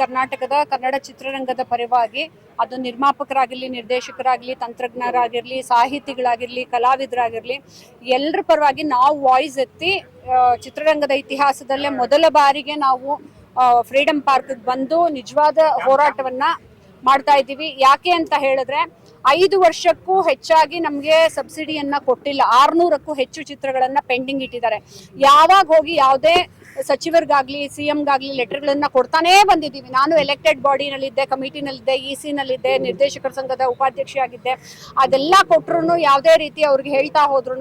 ಕರ್ನಾಟಕದ ಕನ್ನಡ ಚಿತ್ರರಂಗದ ಪರವಾಗಿ ಅದು ನಿರ್ಮಾಪಕರಾಗಿರಲಿ ನಿರ್ದೇಶಕರಾಗಲಿ ತಂತ್ರಜ್ಞರಾಗಿರಲಿ, ಸಾಹಿತಿಗಳಾಗಿರಲಿ, ಕಲಾವಿದರಾಗಿರಲಿ ಎಲ್ಲರ ಪರವಾಗಿ ನಾವು ವಾಯ್ಸ್ ಎತ್ತಿ ಚಿತ್ರರಂಗದ ಇತಿಹಾಸದಲ್ಲೇ ಮೊದಲ ಬಾರಿಗೆ ನಾವು ಫ್ರೀಡಂ ಪಾರ್ಕ್ ಬಂದು ನಿಜವಾದ ಹೋರಾಟವನ್ನ ಮಾಡ್ತಾ ಇದ್ದೀವಿ. ಯಾಕೆ ಅಂತ ಹೇಳಿದ್ರೆ, ಐದು ವರ್ಷಕ್ಕೂ ಹೆಚ್ಚಾಗಿ ನಮಗೆ ಸಬ್ಸಿಡಿಯನ್ನ ಕೊಟ್ಟಿಲ್ಲ. ಆರ್ನೂರಕ್ಕೂ ಹೆಚ್ಚು ಚಿತ್ರಗಳನ್ನ ಪೆಂಡಿಂಗ್ ಇಟ್ಟಿದ್ದಾರೆ. ಯಾವಾಗ ಹೋಗಿ ಯಾವುದೇ ಸಚಿವರಿಗಾಗ್ಲಿ ಸಿ ಎಂಗಾಗಲಿ ಲೆಟರ್ಗಳನ್ನು ಕೊಡ್ತಾನೇ ಬಂದಿದ್ದೀವಿ. ನಾನು ಎಲೆಕ್ಟೆಡ್ ಬಾಡಿನಲ್ಲಿದ್ದೆ ಕಮಿಟಿನಲ್ಲಿದ್ದೆ ಇ ಸಿನಲ್ಲಿದ್ದೆ ನಿರ್ದೇಶಕರ ಸಂಘದ ಉಪಾಧ್ಯಕ್ಷೆಯಾಗಿದ್ದೆ. ಅದೆಲ್ಲ ಕೊಟ್ಟರು ಯಾವುದೇ ರೀತಿ ಅವ್ರಿಗೆ ಹೇಳ್ತಾ ಹೋದ್ರು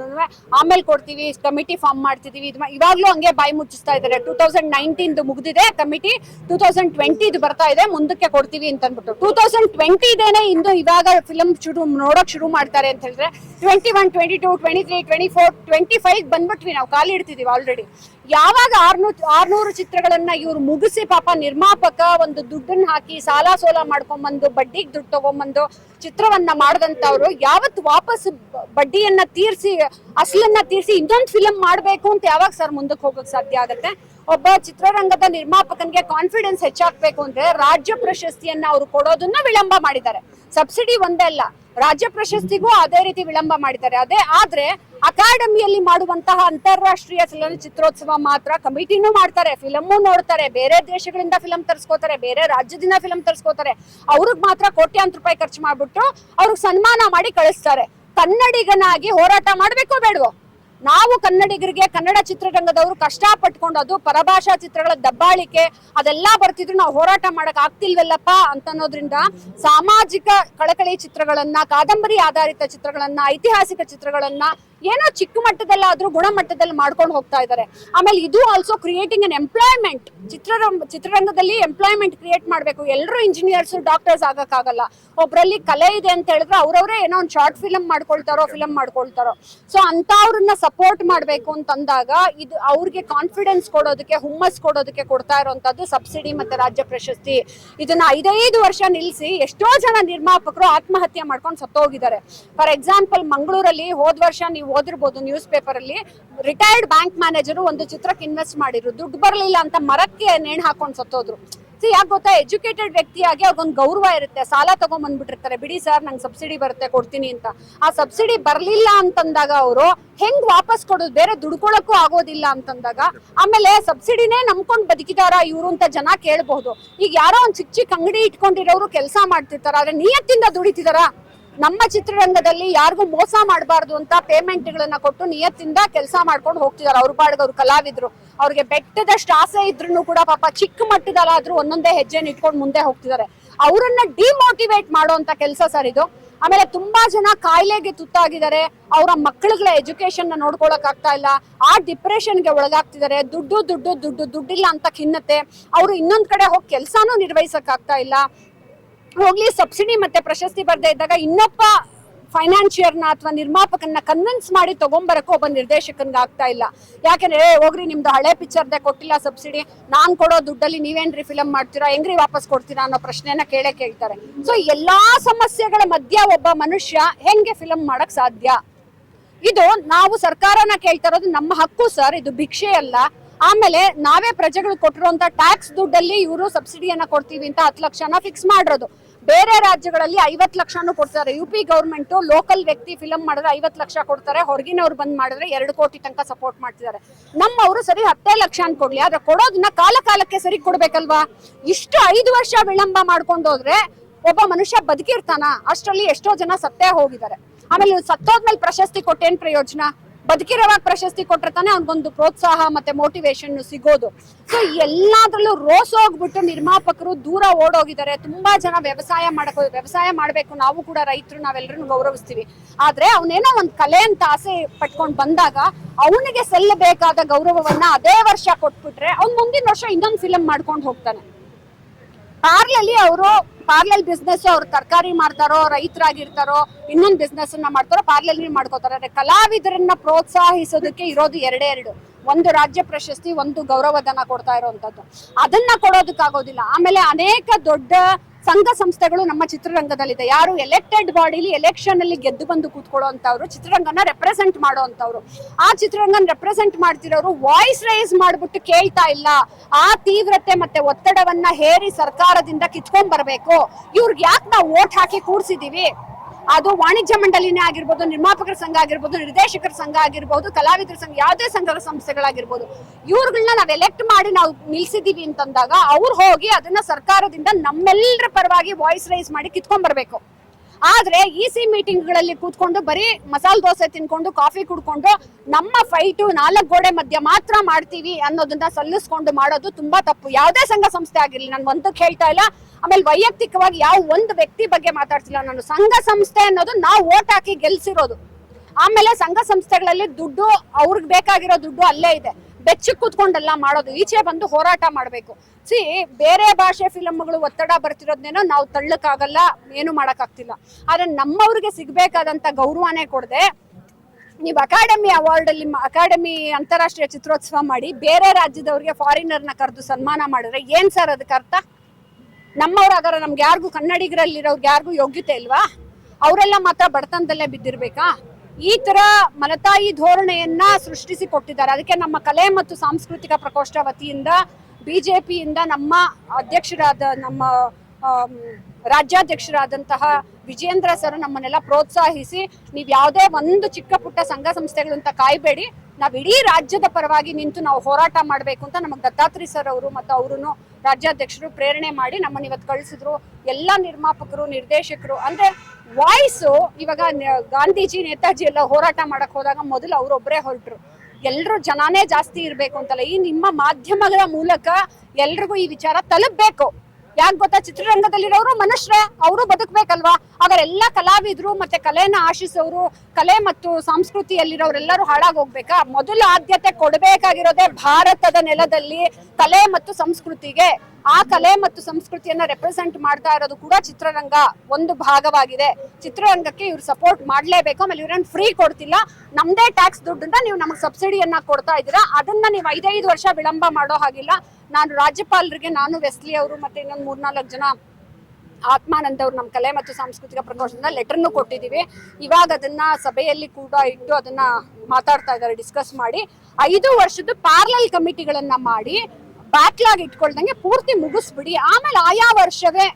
ಆಮೇಲೆ ಕೊಡ್ತೀವಿ ಕಮಿಟಿ ಫಾರ್ಮ್ ಮಾಡ್ತಿದ್ದೀವಿ ಇದು ಇವಾಗಲೂ ಹಂಗೆ ಬಾಯಿ ಮುಚ್ಚಿಸ್ತಾ ಇದ್ದಾರೆ. ಟೂ ತೌಸಂಡ್ ನೈನ್ಟೀನ್ದು ಮುಗಿದಿದೆ ಕಮಿಟಿ ಟೂ ತೌಸಂಡ್ ಟ್ವೆಂಟಿದು ಬರ್ತಾ ಇದೆ, ಮುಂದಕ್ಕೆ ಕೊಡ್ತೀವಿ ಅಂತ ಅಂದ್ಬಿಟ್ಟು ಟೂ ತೌಸಂಡ್ ಟ್ವೆಂಟಿ ಇದೇನೆ ಇಂದು ಇವಾಗ ಫಿಲಮ್ ಶುರು, ನೋಡೋಕೆ ಶುರು ಮಾಡ್ತಾರೆ ಅಂತ ಹೇಳಿದ್ರೆ twenty one twenty two twenty three twenty four twenty five ಬಂದ್ಬಿಟ್ವಿ ನಾವು ಕಾಲಿ ಇಡ್ತಿದೀವಿ ಆಲ್ರೆಡಿ ಯಾವಾಗ ಆರ್ನೂರು ಆರ್ನೂರು ಚಿತ್ರಗಳನ್ನ ಇವ್ರು ಮುಗಿಸಿ ಪಾಪ ನಿರ್ಮಾಪಕ ಒಂದು ದುಡ್ಡನ್ನ ಹಾಕಿ ಸಾಲ ಸೋಲ ಮಾಡ್ಕೊಂಬಂದು, ಬಡ್ಡಿಗೆ ದುಡ್ಡು ತಗೊಂಬಂದು ಚಿತ್ರವನ್ನ ಮಾಡಿದಂಥವ್ರು ಯಾವತ್ತು ವಾಪಸ್ ಬಡ್ಡಿಯನ್ನ ತೀರ್ಸಿ, ಅಸಲನ್ನ ತೀರ್ಸಿ ಇನ್ನೊಂದು ಫಿಲಂ ಮಾಡ್ಬೇಕು ಅಂತ ಯಾವಾಗ ಸರ್ ಮುಂದಕ್ಕೆ ಹೋಗೋಕೆ ಸಾಧ್ಯ ಆಗತ್ತೆ? ಒಬ್ಬ ಚಿತ್ರರಂಗದ ನಿರ್ಮಾಪಕನಿಗೆ ಕಾನ್ಫಿಡೆನ್ಸ್ ಹೆಚ್ಚಾಗಬೇಕು ಅಂದ್ರೆ ರಾಜ್ಯ ಪ್ರಶಸ್ತಿಯನ್ನ ಅವರು ಕೊಡೋದನ್ನ ವಿಳಂಬ ಮಾಡಿದ್ದಾರೆ. ಸಬ್ಸಿಡಿ ಒಂದೇ ಅಲ್ಲ, ರಾಜ್ಯ ಪ್ರಶಸ್ತಿಗೂ ಅದೇ ರೀತಿ ವಿಳಂಬ ಮಾಡಿದ್ದಾರೆ. ಅದೇ ಆದ್ರೆ ಅಕಾಡೆಮಿಯಲ್ಲಿ ಮಾಡುವಂತಹ ಅಂತಾರಾಷ್ಟ್ರೀಯ ಚಲನಚಿತ್ರೋತ್ಸವ ಮಾತ್ರ ಕಮಿಟಿನೂ ಮಾಡ್ತಾರೆ, ಫಿಲಮ್ಮು ನೋಡ್ತಾರೆ, ಬೇರೆ ದೇಶಗಳಿಂದ ಫಿಲಂ ತರಿಸ್ಕೋತಾರೆ, ಬೇರೆ ರಾಜ್ಯದಿಂದ ಫಿಲಂ ತರಿಸ್ಕೋತಾರೆ. ಅವ್ರಿಗೆ ಮಾತ್ರ ಕೋಟ್ಯಾಂತರ ರೂಪಾಯಿ ಖರ್ಚು ಮಾಡ್ಬಿಟ್ಟು ಅವ್ರಿಗೆ ಸನ್ಮಾನ ಮಾಡಿ ಕಳಿಸ್ತಾರೆ. ಕನ್ನಡಿಗನಾಗಿ ಹೋರಾಟ ಮಾಡ್ಬೇಕೋ ಬೇಡವೋ? ನಾವು ಕನ್ನಡಿಗರಿಗೆ ಕನ್ನಡ ಚಿತ್ರರಂಗದವರು ಕಷ್ಟ ಪಟ್ಕೊಂಡು ಅದು ಪರಭಾಷಾ ಚಿತ್ರಗಳ ದಬ್ಬಾಳಿಕೆ ಅದೆಲ್ಲ ಬರ್ತಿದ್ರು, ನಾವು ಹೋರಾಟ ಮಾಡಕ್ ಆಗ್ತಿಲ್ವಲ್ಲಪ್ಪ ಅಂತ ಅನ್ನೋದ್ರಿಂದ ಸಾಮಾಜಿಕ ಕಳಕಳಿ ಚಿತ್ರಗಳನ್ನ, ಕಾದಂಬರಿ ಆಧಾರಿತ ಚಿತ್ರಗಳನ್ನ, ಐತಿಹಾಸಿಕ ಚಿತ್ರಗಳನ್ನ ಏನೋ ಚಿಕ್ಕ ಮಟ್ಟದಲ್ಲಾದ್ರೂ ಗುಣಮಟ್ಟದಲ್ಲಿ ಮಾಡ್ಕೊಂಡು ಹೋಗ್ತಾ ಇದ್ದಾರೆ. ಆಮೇಲೆ ಇದು ಆಲ್ಸೋ ಕ್ರಿಯೇಟಿಂಗ್ ಅನ್ ಎಂಪ್ಲಾಯ್ಮೆಂಟ್ ಚಿತ್ರರಂಗ, ಚಿತ್ರರಂಗದಲ್ಲಿ ಎಂಪ್ಲಾಯ್ಮೆಂಟ್ ಕ್ರಿಯೇಟ್ ಮಾಡಬೇಕು. ಎಲ್ಲರೂ ಇಂಜಿನಿಯರ್ಸ್ ಡಾಕ್ಟರ್ಸ್ ಆಗಕ್ಕಾಗಲ್ಲ. ಒಬ್ರಲ್ಲಿ ಕಲೆ ಇದೆ ಅಂತ ಹೇಳಿದ್ರೆ ಅವ್ರವ್ರೇ ಏನೋ ಒಂದು ಶಾರ್ಟ್ ಫಿಲಮ್ ಮಾಡ್ಕೊಳ್ತಾರೋ ಫಿಲಮ್ ಮಾಡ್ಕೊಳ್ತಾರೋ. ಸೊ ಅಂತವ್ರನ್ನ ಸಪೋರ್ಟ್ ಮಾಡಬೇಕು ಅಂತಂದಾಗ ಇದು ಅವ್ರಿಗೆ ಕಾನ್ಫಿಡೆನ್ಸ್ ಕೊಡೋದಕ್ಕೆ, ಹುಮ್ಮಸ್ ಕೊಡೋದಕ್ಕೆ ಕೊಡ್ತಾ ಇರುವಂತದ್ದು ಸಬ್ಸಿಡಿ ಮತ್ತೆ ರಾಜ್ಯ ಪ್ರಶಸ್ತಿ. ಇದನ್ನ ಐದೈದು ವರ್ಷ ನಿಲ್ಲಿಸಿ ಎಷ್ಟೋ ಜನ ನಿರ್ಮಾಪಕರು ಆತ್ಮಹತ್ಯೆ ಮಾಡ್ಕೊಂಡು ಸತ್ತೋಗಿದ್ದಾರೆ. ಫಾರ್ ಎಕ್ಸಾಂಪಲ್ ಮಂಗಳೂರಲ್ಲಿ ಹೋದ್ ವರ್ಷ ನೀವು ಓದಿರ್ಬೋದು ನ್ಯೂಸ್ ಪೇಪರ್ ಅಲ್ಲಿ ರಿಟೈರ್ಡ್ ಬ್ಯಾಂಕ್ ಮ್ಯಾನೇಜರ್ ಒಂದು ಚಿತ್ರಕ್ಕೆ ಇನ್ವೆಸ್ಟ್ ಮಾಡಿದ್ರು. ದುಡ್ಡು ಬರಲಿಲ್ಲ ಅಂತ ಮರಕ್ಕೆ ನೇಣು ಹಾಕೊಂಡು ಸತ್ತೋದ್ರು. ಸೊ ಯಾಕೆ ಗೊತ್ತಾ? ಎಜುಕೇಟೆಡ್ ವ್ಯಕ್ತಿಯಾಗಿ ಅವ್ರಿಗೊಂದು ಗೌರವ ಇರುತ್ತೆ. ಸಾಲ ತಗೊಂಡ್ಬಂದ್ಬಿಟ್ಟಿರ್ತಾರೆ ಬಿಡಿ ಸರ್ ನಂಗೆ ಸಬ್ಸಿಡಿ ಬರುತ್ತೆ, ಕೊಡ್ತೀನಿ ಅಂತ. ಆ ಸಬ್ಸಿಡಿ ಬರಲಿಲ್ಲ ಅಂತಂದಾಗ ಅವರು ಹೆಂಗ್ ವಾಪಸ್ ಕೊಡೋದು? ಬೇರೆ ದುಡ್ಕೊಳಕ್ಕೂ ಆಗೋದಿಲ್ಲ ಅಂತಂದಾಗ ಆಮೇಲೆ ಸಬ್ಸಿಡಿನೇ ನಂಬ್ಕೊಂಡು ಬದುಕಿದಾರ ಇವ್ರು ಅಂತ ಜನ ಕೇಳಬಹುದು ಈಗ ಯಾರೋ ಒಂದ್ ಚಿಕ್ಕ ಚಿಕ್ಕ ಅಂಗಡಿ ಇಟ್ಕೊಂಡಿರೋರು ಕೆಲಸ ಮಾಡ್ತಿರ್ತಾರ. ಆದ್ರೆ ನಿಯತ್ತಿಂದ ದುಡಿತಿದಾರ? ನಮ್ಮ ಚಿತ್ರರಂಗದಲ್ಲಿ ಯಾರಿಗೂ ಮೋಸ ಮಾಡಬಾರ್ದು ಅಂತ ಪೇಮೆಂಟ್ ಗಳನ್ನ ಕೊಟ್ಟು ನಿಯತ್ತಿಂದ ಕೆಲಸ ಮಾಡ್ಕೊಂಡು ಹೋಗ್ತಿದ್ದಾರೆ. ಅವ್ರ ಪಾಡ್ಗೆ ಅವ್ರು ಕಲಾವಿದ್ರು. ಅವ್ರಿಗೆ ಬೆಟ್ಟದಷ್ಟು ಆಸೆ ಇದ್ರು ಕೂಡ ಪಾಪ ಚಿಕ್ಕ ಮಟ್ಟದಲ್ಲಾದ್ರೂ ಒಂದೊಂದೇ ಹೆಜ್ಜೆ ಇಟ್ಕೊಂಡು ಮುಂದೆ ಹೋಗ್ತಿದ್ದಾರೆ. ಅವರನ್ನ ಡಿಮೋಟಿವೇಟ್ ಮಾಡೋ ಅಂತ ಕೆಲಸ ಸರ್ ಇದು. ಆಮೇಲೆ ತುಂಬಾ ಜನ ಕಾಯಿಲೆಗೆ ತುತ್ತಾಗಿದ್ದಾರೆ. ಅವರ ಮಕ್ಕಳುಗಳ ಎಜುಕೇಶನ್ ನೋಡ್ಕೊಳಕ್ ಆಗ್ತಾ ಇಲ್ಲ. ಆ ಡಿಪ್ರೆಷನ್ಗೆ ಒಳಗಾಗ್ತಿದ್ದಾರೆ. ದುಡ್ಡು ದುಡ್ಡು ದುಡ್ಡು, ದುಡ್ಡಿಲ್ಲ ಅಂತ ಖಿನ್ನತೆ. ಅವರು ಇನ್ನೊಂದ್ ಕಡೆ ಹೋಗಿ ಕೆಲಸನೂ ನಿರ್ವಹಿಸಕ್ ಆಗ್ತಾ ಇಲ್ಲ. ಹೋಗ್ಲಿ ಸಬ್ಸಿಡಿ ಮತ್ತೆ ಪ್ರಶಸ್ತಿ ಬರ್ದೇ ಇದ್ದಾಗ ಇನ್ನೊಬ್ಬ ಫೈನಾನ್ಷಿಯರ್ನ ಅಥವಾ ನಿರ್ಮಾಪಕನ್ನ ಕನ್ವಿನ್ಸ್ ಮಾಡಿ ತಗೊಂಬರಕ್ಕೆ ಒಬ್ಬ ನಿರ್ದೇಶಕನ್ಗೆ ಆಗ್ತಾ ಇಲ್ಲ. ಯಾಕೆಂದ್ರೆ "ಏ, ಹೋಗ್ರಿ ನಿಮ್ದು ಹಳೆ ಪಿಕ್ಚರ್ದೆ ಕೊಟ್ಟಿಲ್ಲ ಸಬ್ಸಿಡಿ. ನಾನ್ ಕೊಡೋ ದುಡ್ಡಲ್ಲಿ ನೀವೇನ್ರಿ ಫಿಲಂ ಮಾಡ್ತೀರಾ? ಹೆಂಗ್ರಿ ವಾಪಸ್ ಕೊಡ್ತೀರಾ? ಅನ್ನೋ ಪ್ರಶ್ನೆನ ಕೇಳೇ ಕೇಳ್ತಾರೆ. ಸೊ ಎಲ್ಲಾ ಸಮಸ್ಯೆಗಳ ಮಧ್ಯ ಒಬ್ಬ ಮನುಷ್ಯ ಹೆಂಗೆ ಫಿಲಂ ಮಾಡಕ್ ಸಾಧ್ಯ? ಇದು ನಾವು ಸರ್ಕಾರನ ಕೇಳ್ತಾ ಇರೋದು ನಮ್ಮ ಹಕ್ಕು ಸರ್ ಇದು ಭಿಕ್ಷೆ ಅಲ್ಲ. ಆಮೇಲೆ ನಾವೇ ಪ್ರಜೆಗಳು ಕೊಟ್ಟಿರುವಂತ ಟ್ಯಾಕ್ಸ್ ದುಡ್ಡಲ್ಲಿ ಇವರು ಸಬ್ಸಿಡಿಯನ್ನ ಕೊಡ್ತೀವಿ ಅಂತ ಹತ್ತು ಲಕ್ಷನ ಫಿಕ್ಸ್ ಮಾಡಿರೋದು. ಬೇರೆ ರಾಜ್ಯಗಳಲ್ಲಿ ಐವತ್ತು ಲಕ್ಷನೂ ಕೊಡ್ತಾರೆ. ಯು ಪಿ ಗೌರ್ಮೆಂಟ್ ಲೋಕಲ್ ವ್ಯಕ್ತಿ ಫಿಲಮ್ ಮಾಡಿದ್ರೆ ಐವತ್ತು ಲಕ್ಷ ಕೊಡ್ತಾರೆ. ಹೊರಗಿನವ್ರು ಬಂದ್ ಮಾಡಿದ್ರೆ ಎರಡು ಕೋಟಿ ತನಕ ಸಪೋರ್ಟ್ ಮಾಡ್ತಿದ್ದಾರೆ. ನಮ್ಮವರು ಸರಿ ಹತ್ತೇ ಲಕ್ಷ ಅಂತ ಕೊಡ್ಲಿ ಆದ್ರೆ ಕೊಡೋದನ್ನ ಕಾಲ ಕಾಲಕ್ಕೆ ಸರಿ ಕೊಡ್ಬೇಕಲ್ವಾ? ಇಷ್ಟು ಐದು ವರ್ಷ ವಿಳಂಬ ಮಾಡ್ಕೊಂಡು ಹೋದ್ರೆ ಒಬ್ಬ ಮನುಷ್ಯ ಬದುಕಿರ್ತಾನ? ಅಷ್ಟರಲ್ಲಿ ಎಷ್ಟೋ ಜನ ಸತ್ತೇ ಹೋಗಿದ್ದಾರೆ. ಆಮೇಲೆ ಸತ್ತೋದ್ಮೇಲೆ ಪ್ರಶಸ್ತಿ ಕೊಟ್ಟೇನ್ ಪ್ರಯೋಜನ? ಬದುಕಿರೋವಾಗ ಪ್ರಶಸ್ತಿ ಕೊಟ್ಟರೆ ತಾನೇ ಅವ್ನಿಗೊಂದು ಪ್ರೋತ್ಸಾಹ ಮತ್ತೆ ಮೋಟಿವೇಶನ್ ಸಿಗೋದು. ಸೊ ಎಲ್ಲಾದ್ರಲ್ಲೂ ರೋಸ್ ಹೋಗ್ಬಿಟ್ಟು ನಿರ್ಮಾಪಕರು ದೂರ ಓಡೋಗಿದ್ದಾರೆ. ತುಂಬಾ ಜನ ವ್ಯವಸಾಯ ಮಾಡಕ್, ವ್ಯವಸಾಯ ಮಾಡಬೇಕು. ನಾವು ಕೂಡ ರೈತರು ನಾವೆಲ್ಲರೂ ಗೌರವಿಸ್ತೀವಿ. ಆದ್ರೆ ಅವನೇನೋ ಒಂದು ಕಲೆ ಅಂತ ಆಸೆ ಪಟ್ಕೊಂಡ್ ಬಂದಾಗ ಅವನಿಗೆ ಸಲ್ಲಬೇಕಾದ ಗೌರವವನ್ನ ಅದೇ ವರ್ಷ ಕೊಟ್ಬಿಟ್ರೆ ಅವ್ನು ಮುಂದಿನ ವರ್ಷ ಇನ್ನೊಂದು ಫಿಲಂ ಮಾಡ್ಕೊಂಡು ಹೋಗ್ತಾನೆ. ಪಾರ್ಲಲ್ಲಿ ಅವರು, ಪಾರ್ಲಲ್ ಬಿಸ್ನೆಸ್ ಅವ್ರು ತರಕಾರಿ ಮಾಡ್ತಾರೋ, ರೈತರಾಗಿರ್ತಾರೋ, ಇನ್ನೊಂದು ಬಿಸ್ನೆಸ್ ಅನ್ನ ಮಾಡ್ತಾರೋ, ಪಾರ್ಲಲ್ಲಿ ಮಾಡ್ಕೋತಾರೆ. ಕಲಾವಿದರನ್ನ ಪ್ರೋತ್ಸಾಹಿಸೋದಕ್ಕೆ ಇರೋದು ಎರಡೇ ಎರಡು. ಒಂದು ರಾಜ್ಯ ಪ್ರಶಸ್ತಿ, ಒಂದು ಗೌರವಧನ ಕೊಡ್ತಾ ಇರುವಂತದ್ದು ಅದನ್ನ ಕೊಡೋದಕ್ಕಾಗೋದಿಲ್ಲ. ಆಮೇಲೆ ಅನೇಕ ದೊಡ್ಡ ಸಂಘ ಸಂಸ್ಥೆಗಳು ನಮ್ಮ ಚಿತ್ರರಂಗದಲ್ಲಿದೆ. ಯಾರು ಎಲೆಕ್ಟೆಡ್ ಬಾಡಿಲಿ ಎಲೆಕ್ಷನ್ ಅಲ್ಲಿ ಗೆದ್ದು ಬಂದು ಕೂತ್ಕೊಳ್ಳೋ ಅಂತವ್ರು ಚಿತ್ರರಂಗನ ರೆಪ್ರೆಸೆಂಟ್ ಮಾಡೋ ಆ ಚಿತ್ರರಂಗನ ರೆಪ್ರೆಸೆಂಟ್ ಮಾಡ್ತಿರೋರು ವಾಯ್ಸ್ ರೈಸ್ ಮಾಡ್ಬಿಟ್ಟು ಕೇಳ್ತಾ ಇಲ್ಲ. ಆ ತೀವ್ರತೆ ಮತ್ತೆ ಒತ್ತಡವನ್ನ ಹೇರಿ ಸರ್ಕಾರದಿಂದ ಕಿತ್ಕೊಂಡ್ ಬರ್ಬೇಕು. ಇವ್ರಿಗೆ ಯಾಕೆ ನಾವು ಓಟ್ ಹಾಕಿ ಕೂಡ್ಸಿದೀವಿ ಅದು ವಾಣಿಜ್ಯ ಮಂಡಳಿನೇ ಆಗಿರ್ಬೋದು, ನಿರ್ಮಾಪಕರ ಸಂಘ ಆಗಿರ್ಬೋದು, ನಿರ್ದೇಶಕರ ಸಂಘ ಆಗಿರ್ಬೋದು, ಕಲಾವಿದರ ಸಂಘ, ಯಾವುದೇ ಸಂಘದ ಸಂಸ್ಥೆಗಳಾಗಿರ್ಬೋದು ಇವ್ರಗಳನ್ನ ನಾವು ಎಲೆಕ್ಟ್ ಮಾಡಿ ನಾವು ನಿಲ್ಸಿದೀವಿ ಅಂತಂದಾಗ ಅವ್ರು ಹೋಗಿ ಅದನ್ನ ಸರ್ಕಾರದಿಂದ ನಮ್ಮೆಲ್ಲರ ಪರವಾಗಿ ವಾಯ್ಸ್ ರೈಸ್ ಮಾಡಿ ಕಿತ್ಕೊಂಡ್ ಬರ್ಬೇಕು. ಆದ್ರೆ ಇ ಸಿ ಮೀಟಿಂಗ್ಗಳಲ್ಲಿ ಕೂತ್ಕೊಂಡು ಬರೀ ಮಸಾಲ ದೋಸೆ ತಿನ್ಕೊಂಡು ಕಾಫಿ ಕುಡ್ಕೊಂಡು ನಮ್ಮ ಫೈಟು ನಾಲ್ಕು ಗೋಡೆ ಮಧ್ಯ ಮಾತ್ರ ಮಾಡ್ತೀವಿ ಅನ್ನೋದನ್ನ ಸಲ್ಲಿಸ್ಕೊಂಡು ಮಾಡೋದು ತುಂಬಾ ತಪ್ಪು. ಯಾವುದೇ ಸಂಘ ಸಂಸ್ಥೆ ಆಗಿರ್ಲಿ, ನಾನು ಒಂದಕ್ಕೆ ಹೇಳ್ತಾ ಇಲ್ಲ. ಆಮೇಲೆ ವೈಯಕ್ತಿಕವಾಗಿ ಯಾವ ಒಂದು ವ್ಯಕ್ತಿ ಬಗ್ಗೆ ಮಾತಾಡ್ತಿಲ್ಲ ನಾನು. ಸಂಘ ಸಂಸ್ಥೆ ಅನ್ನೋದು ನಾವು ಓಟ್ ಹಾಕಿ ಗೆಲ್ಸಿರೋದು. ಆಮೇಲೆ ಸಂಘ ಸಂಸ್ಥೆಗಳಲ್ಲಿ ದುಡ್ಡು ಅವ್ರಿಗೆ ಬೇಕಾಗಿರೋ ದುಡ್ಡು ಅಲ್ಲೇ ಇದೆ. ಬೆಚ್ಚಕ್ ಕೂತ್ಕೊಂಡೆಲ್ಲ ಮಾಡೋದು. ಈಚೆ ಬಂದು ಹೋರಾಟ ಮಾಡಬೇಕು. ಸಿ, ಬೇರೆ ಭಾಷೆ ಫಿಲಮ್ಗಳು ಒತ್ತಡ ಬರ್ತಿರೋದ್ನೇನೋ ನಾವು ತಳ್ಳಕ್ಕಾಗಲ್ಲ, ಏನು ಮಾಡೋಕ್ಕಾಗ್ತಿಲ್ಲ. ಆದರೆ ನಮ್ಮವ್ರಿಗೆ ಸಿಗಬೇಕಾದಂಥ ಗೌರವನೇ ಕೊಡದೆ, ನೀವು ಅಕಾಡೆಮಿ ಅವಾರ್ಡ್ ಅಲ್ಲಿ ಅಕಾಡೆಮಿ ಅಂತಾರಾಷ್ಟ್ರೀಯ ಚಿತ್ರೋತ್ಸವ ಮಾಡಿ ಬೇರೆ ರಾಜ್ಯದವ್ರಿಗೆ ಫಾರಿನರ್ನ ಕರೆದು ಸನ್ಮಾನ ಮಾಡಿದ್ರೆ ಏನು ಸರ್ ಅದಕ್ಕೆ ಅರ್ಥ? ನಮ್ಮವ್ರಾಗಾರ ನಮ್ಗೆ ಯಾರಿಗೂ ಕನ್ನಡಿಗರಲ್ಲಿರೋರ್ಗೆ ಯಾರಿಗೂ ಯೋಗ್ಯತೆ ಇಲ್ವಾ? ಅವರೆಲ್ಲ ಮಾತ್ರ ಬಡತನದಲ್ಲೇ ಬಿದ್ದಿರ್ಬೇಕಾ? ಈ ತರ ಮಲತಾಯಿ ಧೋರಣೆಯನ್ನ ಸೃಷ್ಟಿಸಿ ಕೊಟ್ಟಿದ್ದಾರೆ ಅದಕ್ಕೆ ನಮ್ಮ ಕಲೆ ಮತ್ತು ಸಾಂಸ್ಕೃತಿಕ ಪ್ರಕೋಷ್ಠ ವತಿಯಿಂದ, ಬಿಜೆಪಿಯಿಂದ ನಮ್ಮ ಅಧ್ಯಕ್ಷರಾದ, ನಮ್ಮ ರಾಜ್ಯಾಧ್ಯಕ್ಷರಾದಂತಹ ವಿಜೇಂದ್ರ ಸರ್ ನಮ್ಮನ್ನೆಲ್ಲ ಪ್ರೋತ್ಸಾಹಿಸಿ, ನೀವು ಯಾವುದೇ ಒಂದು ಚಿಕ್ಕ ಪುಟ್ಟ ಸಂಘ ಸಂಸ್ಥೆಗಳಂತ ಕಾಯ್ಬೇಡಿ ನಾವ್ ಇಡೀ ರಾಜ್ಯದ ಪರವಾಗಿ ನಿಂತು ನಾವು ಹೋರಾಟ ಮಾಡಬೇಕು ಅಂತ ನಮಗೆ ದತ್ತಾತ್ರಿ ಸರ್ ಅವರು ಮತ್ತು ಅವರು ರಾಜ್ಯಾಧ್ಯಕ್ಷರು ಪ್ರೇರಣೆ ಮಾಡಿ ನಮ್ಮನ್ನ ಇವತ್ತು ಕಳಿಸಿದ್ರು. ಎಲ್ಲ ನಿರ್ಮಾಪಕರು, ನಿರ್ದೇಶಕರು, ಅಂದ್ರೆ ವಾಯ್ಸು ಇವಾಗ ಗಾಂಧೀಜಿ, ನೇತಾಜಿ ಎಲ್ಲ ಹೋರಾಟ ಮಾಡಕ್ ಹೋದಾಗ ಮೊದಲು ಅವರೊಬ್ಬರೇ ಹೊರಟ್ರು. ಎಲ್ಲರೂ ಜನನೇ ಜಾಸ್ತಿ ಇರಬೇಕು ಅಂತಲ್ಲ. ಈ ನಿಮ್ಮ ಮಾಧ್ಯಮಗಳ ಮೂಲಕ ಎಲ್ರಿಗೂ ಈ ವಿಚಾರ ತಲುಪಬೇಕು. ಯಾಕೆ ಗೊತ್ತಾ? ಚಿತ್ರರಂಗದಲ್ಲಿರೋರು ಮನುಷ್ಯರೇ, ಅವರು ಬದುಕಬೇಕಲ್ವಾ? ಅವರೆಲ್ಲ ಕಲಾವಿದರು ಮತ್ತೆ ಕಲೆನ ಆಶಿಸೋರು, ಕಲೆ ಮತ್ತು ಸಂಸ್ಕೃತಿಯಲ್ಲಿರೋರೆಲ್ಲರೂ ಹಾಳಾಗಿ ಹೋಗ್ಬೇಕಾ ಮೊದಲ ಆದ್ಯತೆ ಕೊಡಬೇಕಾಗಿರೋದೇ ಭಾರತದ ನೆಲದಲ್ಲಿ ಕಲೆ ಮತ್ತು ಸಂಸ್ಕೃತಿಗೆ. ಆ ಕಲೆ ಮತ್ತು ಸಂಸ್ಕೃತಿಯನ್ನ ರೆಪ್ರೆಸೆಂಟ್ ಮಾಡ್ತಾ ಇರೋದು ಕೂಡ ಚಿತ್ರರಂಗ ಒಂದು ಭಾಗವಾಗಿದೆ. ಚಿತ್ರರಂಗಕ್ಕೆ ಇವ್ರು ಸಪೋರ್ಟ್ ಮಾಡ್ಲೇಬೇಕು. ಆಮೇಲೆ ಇವ್ರನ್ನ ಫ್ರೀ ಕೊಡ್ತಿಲ್ಲ. ನಮ್ದೇ ಟ್ಯಾಕ್ಸ್ ದುಡ್ಡನ್ನ ನೀವು ನಮಗೆ ಸಬ್ಸಿಡಿಯನ್ನ ಕೊಡ್ತಾ ಇದ್ದೀರಾ. ಅದನ್ನ ನೀವು ಐದೈದು ವರ್ಷ ವಿಳಂಬ ಮಾಡೋ ಹಾಗಿಲ್ಲ. ನಾನು ರಾಜ್ಯಪಾಲರಿಗೆ, ನಾನು ವೆಸ್ಲಿ ಅವರು ಮತ್ತೆ ಇನ್ನೊಂದು ಮೂರ್ನಾಲ್ಕು ಜನ ಆತ್ಮಾನಂದ್ ಅವರು ನಮ್ಮ ಕಲೆ ಮತ್ತು ಸಾಂಸ್ಕೃತಿಕ ಪ್ರಕೋಷ್ಠದಿಂದ ಲೆಟರ್ನು ಕೊಟ್ಟಿದ್ದೀವಿ ಇವಾಗ ಅದನ್ನ ಸಭೆಯಲ್ಲಿ ಕೂಡ ಇಟ್ಟು ಅದನ್ನ ಮಾತಾಡ್ತಾ ಇದ್ದಾರೆ, ಡಿಸ್ಕಸ್ ಮಾಡಿ. ಐದು ವರ್ಷದ ಪ್ಯಾರಲಲ್ ಕಮಿಟಿಗಳನ್ನ ಮಾಡಿ ಬ್ಯಾಕ್ಲಾಗ್ ಇಟ್ಕೊಳ್ದಂಗೆ ಪೂರ್ತಿ ಮುಗಿಸ್ಬಿಡಿ. ಆಮೇಲೆ ಆಯಾ ವರ್ಷವೇ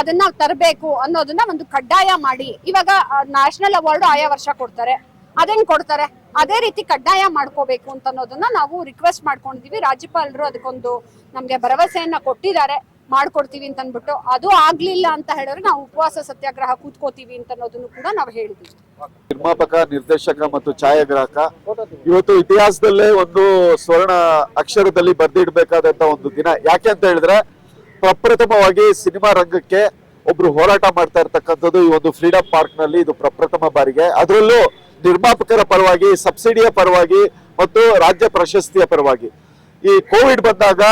ಅದನ್ನ ತರಬೇಕು ಅನ್ನೋದನ್ನ ಒಂದು ಕಡ್ಡಾಯ ಮಾಡಿ. ಇವಾಗ ನ್ಯಾಷನಲ್ ಅವಾರ್ಡ್ ಆಯಾ ವರ್ಷ ಕೊಡ್ತಾರೆ. ಅದೇನ್ ಕೊಡ್ತಾರೆ? ಅದೇ ರೀತಿ ಕಡ್ಡಾಯ ಮಾಡ್ಕೋಬೇಕು ಅಂತ ಅನ್ನೋದನ್ನ ನಾವು ರಿಕ್ವೆಸ್ಟ್ ಮಾಡ್ಕೊಂಡಿದೀವಿ. ರಾಜ್ಯಪಾಲರು ಅದಕ್ಕೊಂದು ನಮ್ಗೆ ಭರವಸೆಯನ್ನ ಕೊಟ್ಟಿದ್ದಾರೆ. ಮಾಡ್ಕೊಡ್ತೀವಿ ಅಂತ ಅಂದ್ಬಿಟ್ಟು ಅದು ಆಗ್ಲಿಲ್ಲ ಅಂತ ಹೇಳಿದ್ರೆ ನಾವು ಉಪವಾಸ ಸತ್ಯಾಗ್ರಹ ಕೂತ್ಕೋತೀವಿ ಅಂತ ಅನ್ನೋದನ್ನು ಕೂಡ ನಾವು ಹೇಳಿದ್ವಿ. ನಿರ್ಮಾಪಕ, ನಿರ್ದೇಶಕ ಮತ್ತು ಛಾಯಾಗ್ರಾಹಕ, ಇವತ್ತು ಇತಿಹಾಸದಲ್ಲೇ ಒಂದು ಸ್ವರ್ಣ ಅಕ್ಷರದಲ್ಲಿ ಬರ್ದಿಡ್ಬೇಕಾದಂತ ಒಂದು ದಿನ. ಯಾಕೆ ಅಂತ ಹೇಳಿದ್ರೆ, ಪ್ರಪ್ರಥಮವಾಗಿ ಸಿನಿಮಾ ರಂಗಕ್ಕೆ ಒಬ್ರು ಹೋರಾಟ ಮಾಡ್ತಾ ಇರ್ತಕ್ಕಂಥದ್ದು ಈ ಒಂದು ಫ್ರೀಡಂ ಪಾರ್ಕ್ನಲ್ಲಿ ಇದು ಪ್ರಪ್ರಥಮ ಬಾರಿಗೆ. ಅದರಲ್ಲೂ ನಿರ್ಮಾಪಕರ ಪರವಾಗಿ ಸಬ್ಸಿಡಿಯ ಪರವಾಗಿ ಮತ್ತು ರಾಜ್ಯ ಪ್ರಶಸ್ತಿಯ ಪರವಾಗಿ. ಈ ಕೋವಿಡ್ ಬಂದಾಗ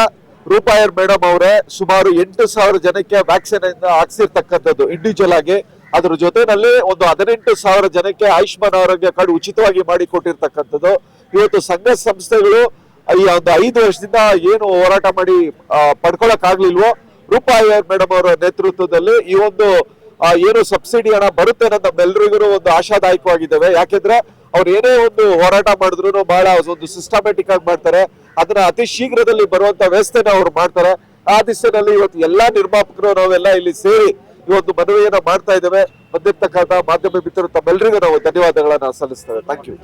ರೂಪಾಯರ್ ಮೇಡಮ್ ಅವರೇ ಸುಮಾರು ಎಂಟು ಸಾವಿರ ಜನಕ್ಕೆ ವ್ಯಾಕ್ಸಿನ್ ಹಾಕ್ಸಿರ್ತಕ್ಕಂಥದ್ದು ಇಂಡಿವಿಜುವಲ್ ಆಗಿ. ಅದ್ರ ಜೊತೆನಲ್ಲಿ ಒಂದು ಹದಿನೆಂಟು ಸಾವಿರ ಜನಕ್ಕೆ ಆಯುಷ್ಮಾನ್ ಆರೋಗ್ಯ ಕಾರ್ಡ್ ಉಚಿತವಾಗಿ ಮಾಡಿ ಕೊಟ್ಟಿರ್ತಕ್ಕಂಥದ್ದು ಇವತ್ತು ಸಂಘ ಸಂಸ್ಥೆಗಳು ಈ ಒಂದು ಐದು ವರ್ಷದಿಂದ ಏನು ಹೋರಾಟ ಮಾಡಿ ಪಡ್ಕೊಳಕ್ ಆಗ್ಲಿಲ್ವೋ ರೂಪಾಯಿ ಮೇಡಮ್ ಅವರ ನೇತೃತ್ವದಲ್ಲಿ ಈ ಒಂದು ಏನು ಸಬ್ಸಿಡಿ ಹಣ ಬರುತ್ತೆ ಅನ್ನೋದು ನಮ್ಮೆಲ್ಲರಿಗೂ ಒಂದು ಆಶಾದಾಯಕವಾಗಿದ್ದಾವೆ. ಯಾಕೆಂದ್ರೆ ಅವ್ರು ಏನೇ ಒಂದು ಹೋರಾಟ ಮಾಡಿದ್ರು ಬಹಳ ಒಂದು ಸಿಸ್ಟಮ್ಯಾಟಿಕ್ ಆಗಿ ಮಾಡ್ತಾರೆ. ಅದನ್ನ ಅತಿ ಶೀಘ್ರದಲ್ಲಿ ಬರುವಂತ ವ್ಯವಸ್ಥೆನ ಅವ್ರು ಮಾಡ್ತಾರೆ. ಆ ದಿಸೆನಲ್ಲಿ ಇವತ್ತು ಎಲ್ಲಾ ನಿರ್ಮಾಪಕರು ನಾವೆಲ್ಲ ಇಲ್ಲಿ ಸೇರಿ ಇವತ್ತು ಮನವಿಯನ್ನ ಮಾಡ್ತಾ ಇದ್ದೇವೆ. ಬಂದಿರ್ತಕ್ಕಂಥ ಮಾಧ್ಯಮ ಮಿತ್ರರು ತಮ್ಮೆಲ್ಲರಿಗೂ ನಾವು ಧನ್ಯವಾದಗಳನ್ನ ಸಲ್ಲಿಸ್ತೇವೆ. Thank you